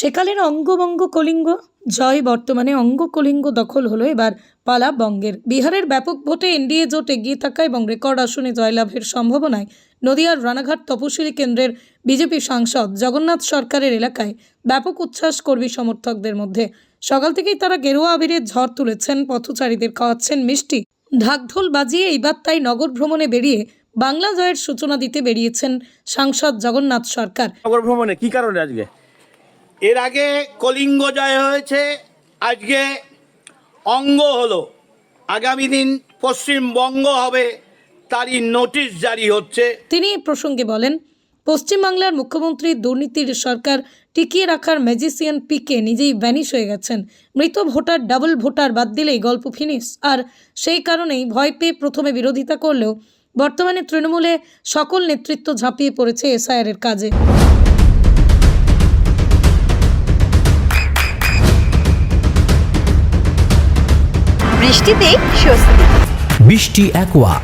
সেকালের অঙ্গবঙ্গ কলিঙ্গ, জয় বর্তমানে অঙ্গ কলিঙ্গ দখল হলো এবার পালা বঙ্গের। বিহারের ব্যাপক ভোটে এনডিএ জোট এগিয়ে থাকা এবং রেকর্ড আসনে জয়লাভের সম্ভাবনায় নদিয়ার রানাঘাট তপশিলি কেন্দ্রের বিজেপি সাংসদ জগন্নাথ সরকারের এলাকায় ব্যাপক উচ্ছ্বাস কর্মী সমর্থকদের মধ্যে। সকাল থেকেই তারা গেরুয়া আবিরের ঝড় তুলেছেন পথচারীদের খাওয়াচ্ছেন মিষ্টি। ঢাকঢোল বাজিয়ে এইবার তাই নগর ভ্রমণে বেরিয়ে বাংলা জয়ের সূচনা দিতে বেরিয়েছেন সাংসদ জগন্নাথ সরকার। নগর ভ্রমণে কি কারণে আজকে? এর আগে কলিঙ্গ জয় হয়েছে আজকে অঙ্গ হলো। আগামী দিন পশ্চিমবঙ্গ হবে তারই নোটিশ জারি হচ্ছে। তিনি প্রসঙ্গে বলেন পশ্চিমবাংলার মুখ্যমন্ত্রী দুর্নীতির সরকার টিকিয়ে রাখার ম্যাজিসিয়ান পিকে নিজেই ভ্যানিশ হয়ে গেছেন। মৃত ভোটার ডাবল ভোটার বাদ দিলেই গল্প ফিনিশ আর সেই কারণেই ভয় পেয়ে প্রথমে বিরোধিতা করলেও বর্তমানে তৃণমূলে সকল নেতৃত্ব ঝাঁপিয়ে পড়েছে এসআইআর এর কাজে। বৃষ্টিতেই স্বস্তি। বৃষ্টি অ্যাকোয়া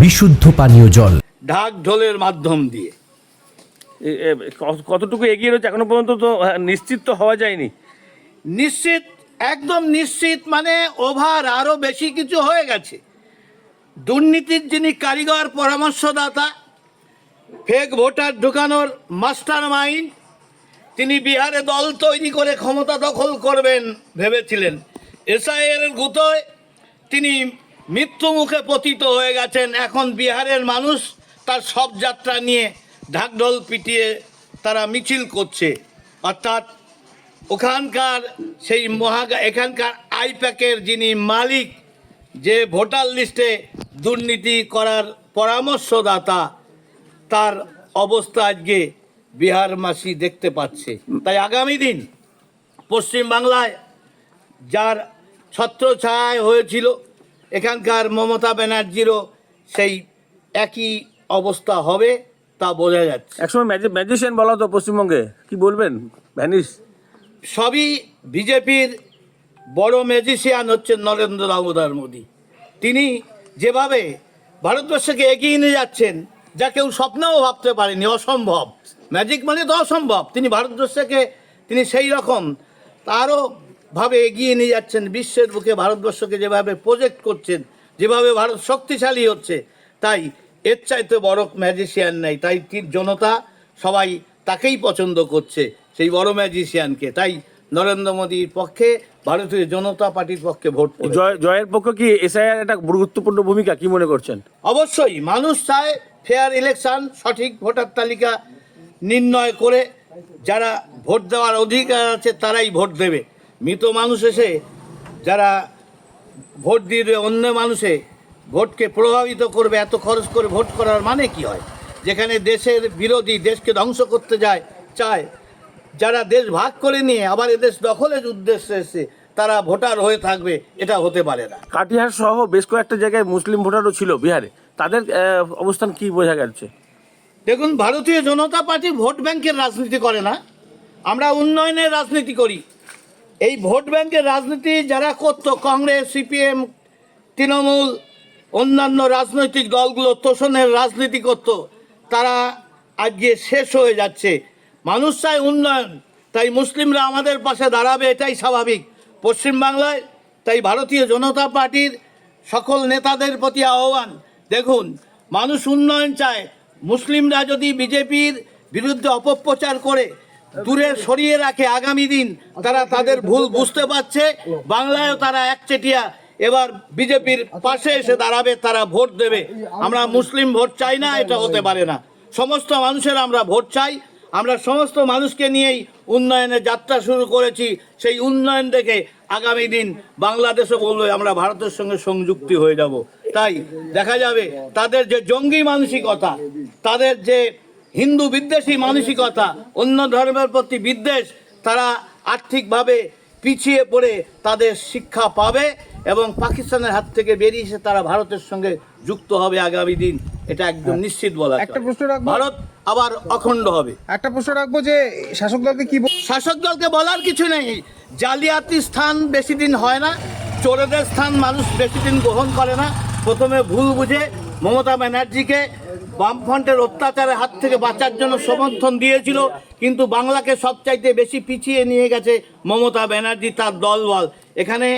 বিশুদ্ধ পানীয় জল। ঢাক ঢোলের মাধ্যম দিয়ে। কতটুকু এগিয়ে রয়েছে এখনও পর্যন্ত তো হ্যাঁ, নিশ্চিত তো হওয়া যায়নি। নিশ্চিত একদম নিশ্চিত মানে ওভার আরও বেশি কিছু হয়ে গেছে। দুর্নীতির যিনি কারিগর পরামর্শদাতা ফেক ভোটার ঢুকানোর মাস্টার মাইন্ড তিনি বিহারে দল তৈরি করে ক্ষমতা দখল করবেন ভেবেছিলেন। এসআইএর গুতোয় তিনি মৃত্যু মুখে পতিত হয়ে গেছেন। এখন বিহারের মানুষ তার সব যাত্রা নিয়ে ঢাকঢোল পিটিয়ে তারা মিছিল করছে। অর্থাৎ ওখানকার সেই মহাগা, এখানকার আইপ্যাকের যিনি মালিক, যে ভোটার লিস্টে দুর্নীতি করার পরামর্শদাতা, তার অবস্থা আজকে বিহারবাসী দেখতে পাচ্ছে। তাই আগামী দিন পশ্চিমবাংলায় যার ছত্রছায় হয়েছিল, এখানকার মমতা ব্যানার্জিরও সেই একই অবস্থা হবে। তা বোঝা যাচ্ছে। একসময় ম্যাজিশিয়ান বলা তো পশ্চিমবঙ্গে। কি বলবেন? ভ্যানিস সবই বিজেপির বড় ম্যাজিশিয়ান হচ্ছেন নরেন্দ্র দামোদর মোদী। তিনি যেভাবে ভারতবর্ষকে এগিয়ে নিয়ে যাচ্ছেন যা কেউ স্বপ্নেও ভাবতে পারেনি অসম্ভব। ম্যাজিক মানে তো অসম্ভব। তিনি ভারতবর্ষকে তিনি সেই রকম তারও ভাবে এগিয়ে নিয়ে যাচ্ছেন বিশ্বের বুকে ভারতবর্ষকে যেভাবে প্রজেক্ট করছেন যেভাবে ভারত শক্তিশালী হচ্ছে তাই এর চাইতে বড় ম্যাজিশিয়ান নেই তাই জনতা সবাই তাকেই পছন্দ করছে সেই বড় ম্যাজিশিয়ানকে তাই নরেন্দ্র মোদীর পক্ষে ভারতীয় জনতা পার্টির পক্ষে ভোট জয় জয়ের পক্ষে কি এসআইআর একটা গুরুত্বপূর্ণ ভূমিকা কি মনে করছেন? অবশ্যই মানুষ চায় ফেয়ার ইলেকশন সঠিক ভোটার তালিকা নির্ণয় করে যারা ভোট দেওয়ার অধিকার আছে তারাই ভোট দেবে। মৃত মানুষ এসে যারা ভোট দিয়ে অন্য মানুষে ভোটকে প্রভাবিত করবে এত খরচ করে ভোট করার মানে কি হয়? যেখানে দেশের বিরোধী দেশকে ধ্বংস করতে যায় চায়। যারা দেশ ভাগ করে নিয়ে আবার এদেশ দখলের উদ্দেশ্যে এসে তারা ভোটার হয়ে থাকবে এটা হতে পারে না। কাটিহার সহ বেশ কয়েকটা জায়গায় মুসলিম ভোটারও ছিল বিহারে। তাদের অবস্থান কি বোঝা যাচ্ছে? দেখুন ভারতীয় জনতা পার্টি ভোট ব্যাংকের রাজনীতি করে না। আমরা উন্নয়নের রাজনীতি করি। এই ভোট ব্যাংকের রাজনীতি যারা করতো কংগ্রেস সিপিএম তৃণমূল অন্যান্য রাজনৈতিক দলগুলো তোষণের রাজনীতি করত, তারা আজকে শেষ হয়ে যাচ্ছে। মানুষ চায় উন্নয়ন, তাই মুসলিমরা আমাদের পাশে দাঁড়াবে, এটাই স্বাভাবিক। পশ্চিমবাংলায় তাই ভারতীয় জনতা পার্টির সকল নেতাদের প্রতি আহ্বান। দেখুন, মানুষ উন্নয়ন চায়। মুসলিমরা যদি বিজেপির বিরুদ্ধে অপপ্রচার করে, দূরে সরিয়ে রাখে আগামী দিন, তারা তাদের ভুল বুঝতে পারছে। বাংলায়ও তারা একচেটিয়া এবার বিজেপির পাশে এসে দাঁড়াবে তারা ভোট দেবে। আমরা মুসলিম ভোট চাই না এটা হতে পারে না। সমস্ত মানুষের আমরা ভোট চাই। আমরা সমস্ত মানুষকে নিয়েই উন্নয়নের যাত্রা শুরু করেছি। সেই উন্নয়ন দেখে আগামী দিন বাংলাদেশও বলবে আমরা ভারতের সঙ্গে সংযুক্তি হয়ে যাব। তাই দেখা যাবে তাদের যে জঙ্গি মানসিকতা তাদের যে হিন্দু বিদ্বেষী মানসিকতা অন্য ধর্মের প্রতি বিদ্বেষ তারা আর্থিকভাবে পিছিয়ে পড়ে তাদের শিক্ষা পাবে এবং পাকিস্তানের হাত থেকে বেরিয়ে এসে তারা ভারতের সঙ্গে যুক্ত হবে আগামী দিন। এটা একদম নিশ্চিত বলা একটা প্রশ্ন রাখব। ভারত আবার অখণ্ড হবে। একটা প্রশ্ন রাখব যে শাসক দলকে কি শাসক দলকে বলার কিছু নেই। জালিয়াতি স্থান বেশি দিন হয় না চোরেদের স্থান মানুষ বেশি দিন গ্রহণ করে না। প্রথমে ভুল বুঝে মমতা ব্যানার্জিকে বামফ্রন্টের অত্যাচারের হাত থেকে বাঁচার জন্য সমর্থন দিয়েছিল, কিন্তু বাংলাকে সবচাইতে বেশি পিছিয়ে নিয়ে গেছে মমতা ব্যানার্জি তার দলবল। এখানে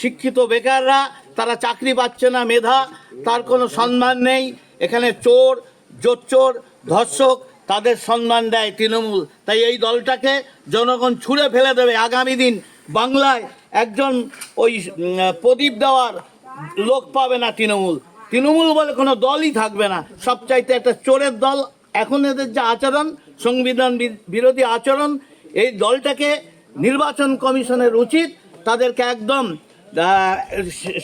শিক্ষিত বেকাররা, তারা চাকরি পাচ্ছে না, মেধা, তার কোনো সম্মান নেই। এখানে চোর, জোচ্চোর, ধর্ষক, তাদের সম্মান দেয় তৃণমূল। তাই এই দলটাকে জনগণ ছুঁড়ে ফেলে দেবে আগামী দিন। বাংলায় একজন ওই প্রদীপ দেওয়ার লোক পাবে না তৃণমূল। তৃণমূল বলে কোনো দলই থাকবে না। সবচাইতে একটা চোরের দল। এখন এদের যে আচরণ, সংবিধান বিরোধী আচরণ, এই দলটাকে নির্বাচন কমিশনের উচিত, তাদেরকে একদম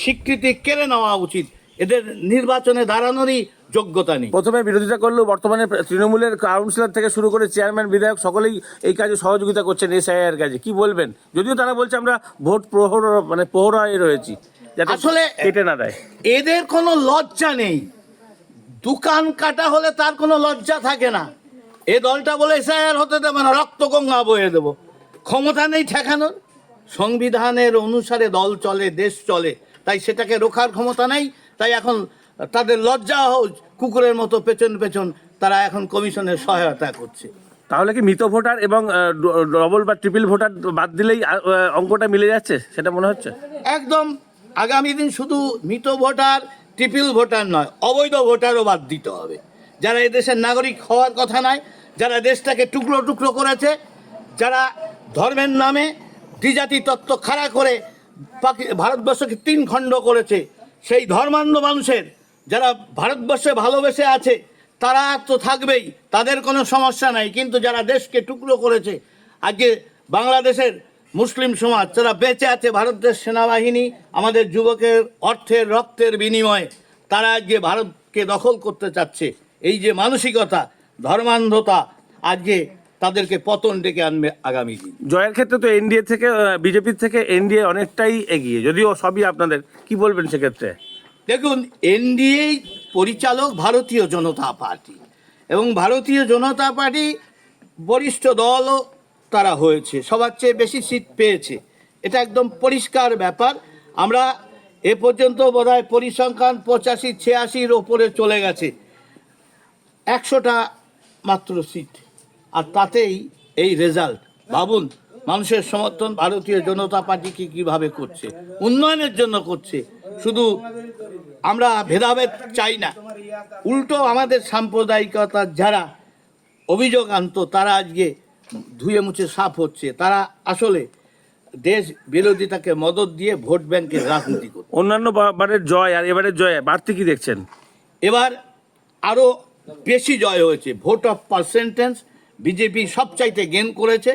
স্বীকৃতি কেড়ে নেওয়া উচিত। এদের নির্বাচনে দাঁড়ানোরই যোগ্যতা নেই। প্রথমে বিরোধিতা করলেও বর্তমানে তৃণমূলের কাউন্সিলর থেকে শুরু করে চেয়ারম্যান, বিধায়ক সকলেই এই কাজে সহযোগিতা করছেন, এসআইআর কাজে। কি বলবেন? যদিও তারা বলছে আমরা ভোট প্রহর মানে প্রহরায় রয়েছি। আসলে কেটে না দেয়। এদের কোনো লজ্জা নেই। দোকান কাটা হলে তার কোনো লজ্জা থাকে না। এ দলটা বলে এসআইআর হতে দেবে না রক্ত গঙ্গা বয়ে দেবো। ক্ষমতা নেই ঠেকানোর। সংবিধানের অনুসারে দল চলে দেশ চলে। তাই সেটাকে রোখার ক্ষমতা নেই। তাই এখন তাদের লজ্জা কুকুরের মতো পেছন পেছন তারা এখন কমিশনের সহায়তা করছে। তাহলে কি মৃত ভোটার এবং ডবল বা ট্রিপল ভোটার বাদ দিলেই অঙ্কটা মিলে যাচ্ছে? সেটা মনে হচ্ছে? একদম আগামী দিন শুধু মৃত ভোটার, ট্রিপল ভোটার নয়, অবৈধ ভোটারও বাদ দিতে হবে। যারা এদেশের নাগরিক হওয়ার কথা নয়, যারা দেশটাকে টুকরো টুকরো করেছে, যারা ধর্মের নামে দ্বিজাতি তত্ত্ব খাড়া করে পাকি ভারতবর্ষকে তিন খণ্ড করেছে, সেই ধর্মান্ধ মানুষের যারা ভারতবর্ষে ভালোবেসে আছে, তারা তো থাকবেই, তাদের কোনো সমস্যা নাই। কিন্তু যারা দেশকে টুকরো করেছে, আজকে বাংলাদেশের মুসলিম সমাজ যারা বেঁচে আছে ভারতের সেনাবাহিনী আমাদের যুবকের অর্থের রক্তের বিনিময়ে তারা আজকে ভারতকে দখল করতে চাচ্ছে। এই যে মানসিকতা ধর্মান্ধতা আজকে তাদেরকে পতন ডেকে আনবে আগামী দিন। জয়ের ক্ষেত্রে তো এনডিএ থেকে বিজেপির থেকে এনডিএ অনেকটাই এগিয়ে। যদিও সবই আপনাদের কি বলবেন সেক্ষেত্রে? দেখুন এনডিএ পরিচালক ভারতীয় জনতা পার্টি। এবং ভারতীয় জনতা পার্টি বরিষ্ঠ দলও তারা হয়েছে, সবার চেয়ে বেশি সিট পেয়েছে। এটা একদম পরিষ্কার ব্যাপার। আমরা এ পর্যন্ত বোধহয় পরিসংখ্যান পঁচাশি, ছিয়াশির ওপরে চলে গেছে। একশোটা মাত্র সিট আর তাতেই এই রেজাল্ট ভাবুন, মানুষের সমর্থন ভারতীয় জনতা পার্টিকে কীভাবে করছে? উন্নয়নের জন্য করছে। শুধু আমরা ভেদাভেদ চাই না। উল্টো আমাদের সাম্প্রদায়িকতার যারা অভিযোগ আনতো, তারা আজকে ধুয়ে মুছে সাফ হচ্ছে। তারা আসলে দেশ বিরোধিতাকে মদত দিয়ে ভোট ব্যাংকের রাজনীতি করছে। অন্যান্য বারের জয় আর এবারের জয় বাড়তি কি দেখছেন? এবার আরও বেশি জয় হয়েছে। ভোট অফ পার্সেন্টেন্স বিজেপি সবচাইতে গেন করেছে।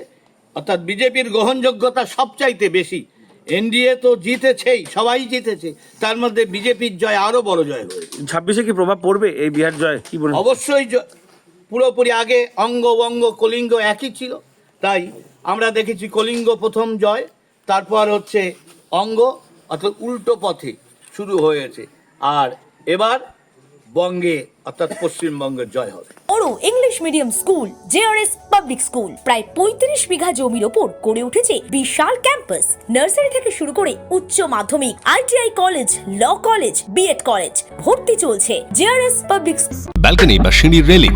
অর্থাৎ বিজেপির গ্রহণযোগ্যতা সবচাইতে বেশি। এনডিএ তো জিতেছেই সবাই জিতেছে। তার মধ্যে বিজেপির জয় আরও বড় জয় হয়েছে। ছাব্বিশে কি প্রভাব পড়বে এই বিহার জয়? কি বলুন? অবশ্যই পুরোপুরি আগে অঙ্গ বঙ্গ কলিঙ্গ একই ছিল। তাই আমরা দেখেছি কলিঙ্গ প্রথম জয় তারপর হচ্ছে অঙ্গ অর্থাৎ উল্টো পথে শুরু হয়েছে। আর এবার বঙ্গে অর্থাৎ পশ্চিমবঙ্গের জয় হবে। বড় English medium school JRS public school প্রায় পঁয়ত্রিশ বিঘা জমির ওপর গড়ে উঠেছে বিশাল ক্যাম্পাস। নার্সারি থেকে শুরু করে উচ্চ মাধ্যমিক ITI college law college BEd college ভর্তি চলছে জেআরএস পাবলিক ব্যালকনি বা সিঁড়ির রেলিং।